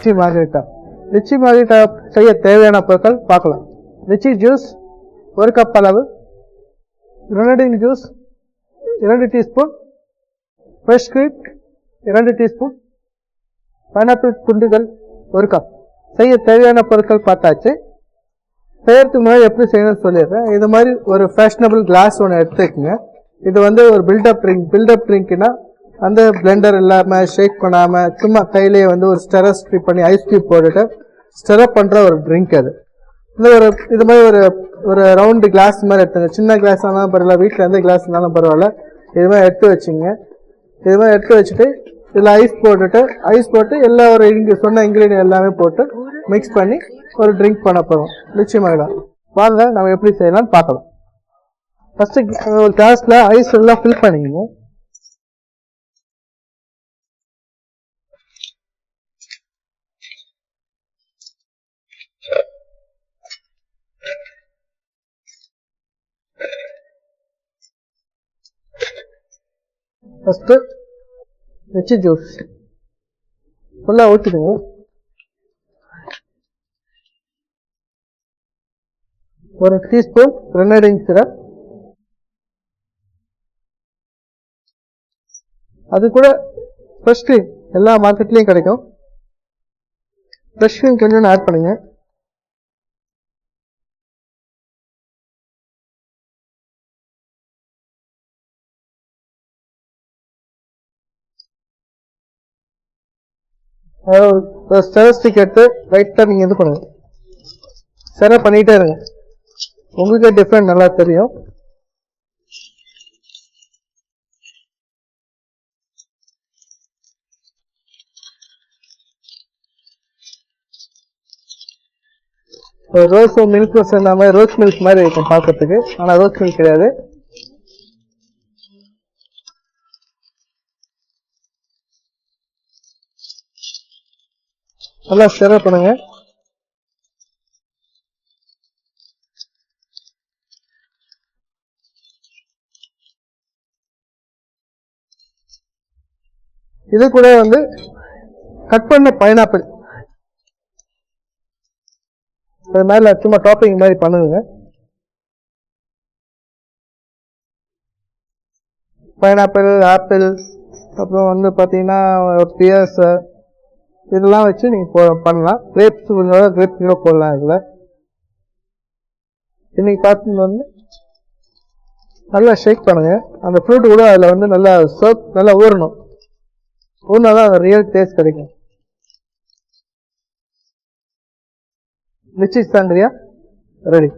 Lychee margarita lychee margarita செய்ய தேவையான பொருட்கள் பார்க்கலாம். லிச்சி ஜூஸ் ஒரு கப் அளவு. Grenadine juice. இரண்டு டீஸ்பூன். ஃப்ரெஷ் க்ரீட் இரண்டு டீஸ்பூன். பைனாப்பிள் துண்டுகள் ஒரு கப் செய்ய தேவையான பொருட்கள் பார்த்தாச்சு. செய்யறதுக்கு முன்னாடி எப்படி செய்யணும்னு சொல்லிடுறேன். இது மாதிரி ஒரு ஃபேஷனபிள் கிளாஸ் ஒன்று எடுத்துக்கோங்க. இது வந்து ஒரு பில்டப் ட்ரிங்க் பில்டப் ட்ரிங்க்னா அந்த பிளெண்டர் இல்லாமல் ஷேக் பண்ணாமல் சும்மா கையிலேயே வந்து ஒரு ஸ்டெரஸ் ஸ்ட்ரிப் பண்ணி ஐஸ் க்யூப் போட்டுட்டு ஸ்டெரப் பண்ணுற ஒரு ட்ரிங்க் அது. இந்த ஒரு இது மாதிரி ஒரு ஒரு ரவுண்டு கிளாஸ் மாதிரி எடுத்துங்க. சின்ன கிளாஸ் ஆனாலும் பரவாயில்ல வீட்டில் எந்த கிளாஸ் இருந்தாலும் பரவாயில்ல. இது மாதிரி எடுத்து வச்சுங்க. இது மாதிரி எடுத்து வச்சுட்டு இதில் ஐஸ் போட்டுட்டு ஐஸ் போட்டு எல்லா ஒரு இங்கே சொன்ன இன்க்ரீடியன்ட் எல்லாமே போட்டு மிக்ஸ் பண்ணி ஒரு ட்ரிங்க் பண்ண போகிறோம் நிச்சயமாக வாங்க நம்ம எப்படி செய்யலாம்னு பார்க்கலாம். ஃபஸ்ட்டு ஒரு கிளாஸில் ஐஸ் எல்லாம் ஃபில் பண்ணிக்கணும் ஃபஸ்ட்டு வெச்சு ஜூஸ் ஃபுல்லாக ஊற்றிடுங்க ஒரு டீஸ்பூன் கிரனடிங் சிரப் அது கூட ஃப்ரெஷ் க்ரீம் எல்லா மார்க்கெட்லேயும் கிடைக்கும். ஃப்ரெஷ் க்ரீம் கொஞ்சம் ஆட் பண்ணுங்க. ஒரு ஸ்டெரஸ் ஸ்டிக் எடுத்து ரைட்டாக நீங்கள் இது பண்ணுங்க. சரி பண்ணிகிட்டே இருங்க. உங்களுக்கே டிஃப்ரெண்ட் நல்லா தெரியும். ரோஸ் மில்க் ரோஸ் இந்த மாதிரி ரோஸ் மில்க் மாதிரி இருக்கும் பார்க்கறதுக்கு. ஆனால் ரோஸ் மில்க் கிடையாது. நல்லா ஸ்டெரா பண்ணுங்க. இது கூட வந்து கட் பண்ண பைனாப்பிள் அது மேல சும்மா டாப்பிங் மாதிரி பண்ணுங்க. பைனாப்பிள் ஆப்பிள் அப்புறம் வந்து பார்த்தீங்கன்னா பியர்ஸ் இதெல்லாம் வச்சு நீங்கள் போ பண்ணலாம். கிரேப்ஸ் கிரேப் கூட போடலாம் இதில். இன்னைக்கு பார்த்து வந்து நல்லா ஷேக் பண்ணுங்க. அந்த ஃப்ரூட் கூட அதில் வந்து நல்லா சோப் நல்லா ஊறணும். ஊறினா தான் அந்த ரியல் டேஸ்ட் கிடைக்கும். Lychee sangria? ரெடி